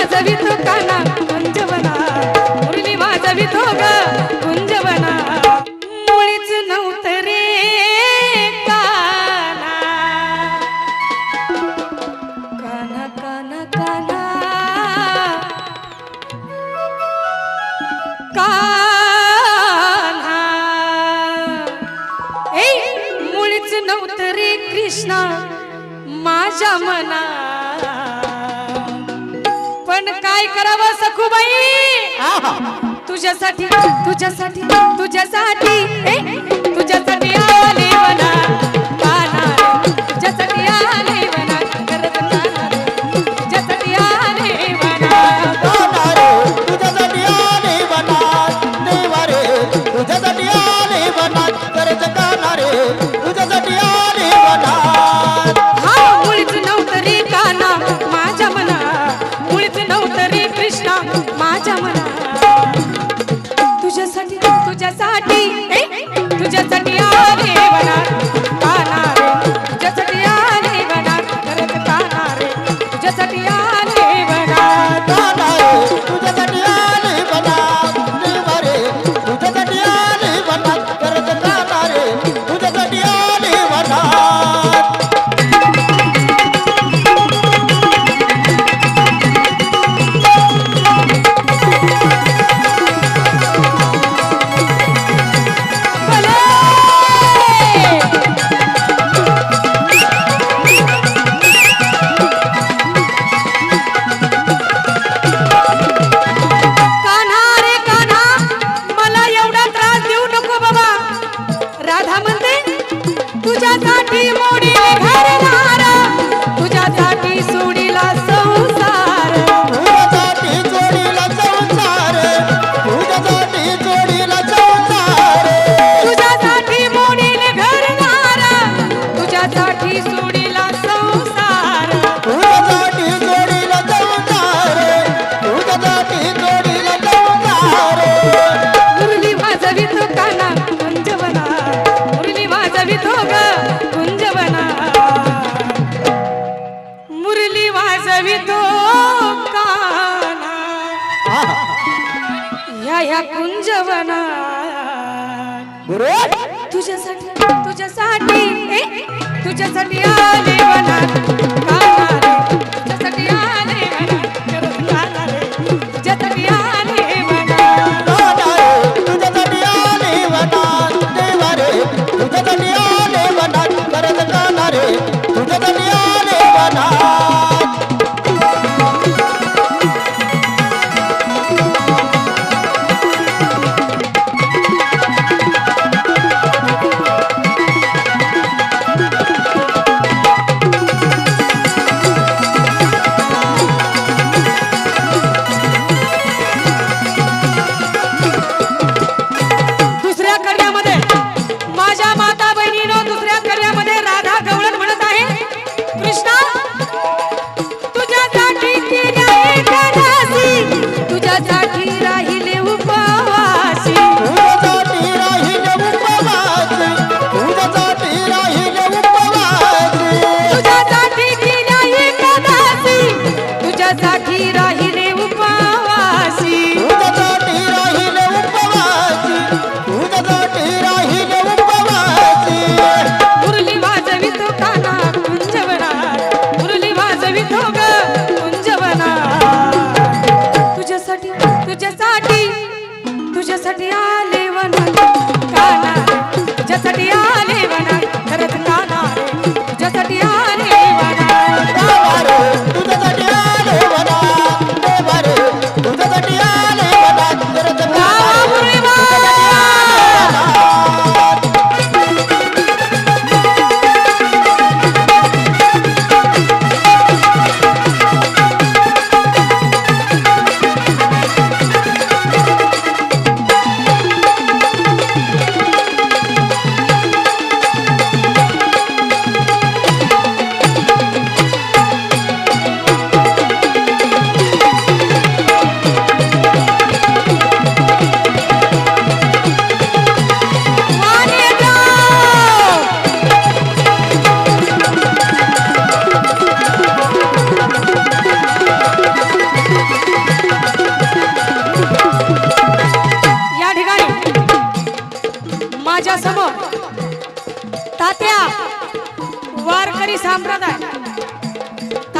वाजवितो काना गुंजवना. मुरली वाजवितो ग गुंजवना. मुळीच नव्हतं रे काना. काना काना काना. काना. ए रे कृष्णा. माझ्या मना काय करावं सखूबाई? तुझ्यासाठी तुझ्यासाठी तुझ्यासाठी तुझ्यासाठी आले मला माया कुंजवना. गुरु तुझ्यासाठी तुझ्यासाठी तुझ्यासाठी आले वनात तुझ्यासाठी आले तुझ्यासाठी आले तुझ्यासाठी आले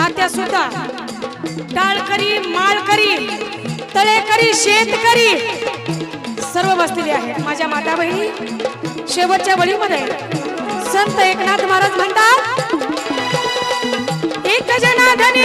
तात्या सुद्धा. टाळकरी माळकरी तळेकरी शेतकरी सर्व बसलेले आहे माझ्या माता बहिणी शेवटच्या वळीमध्ये संत एकनाथ महाराज म्हणतात एक जनाधनी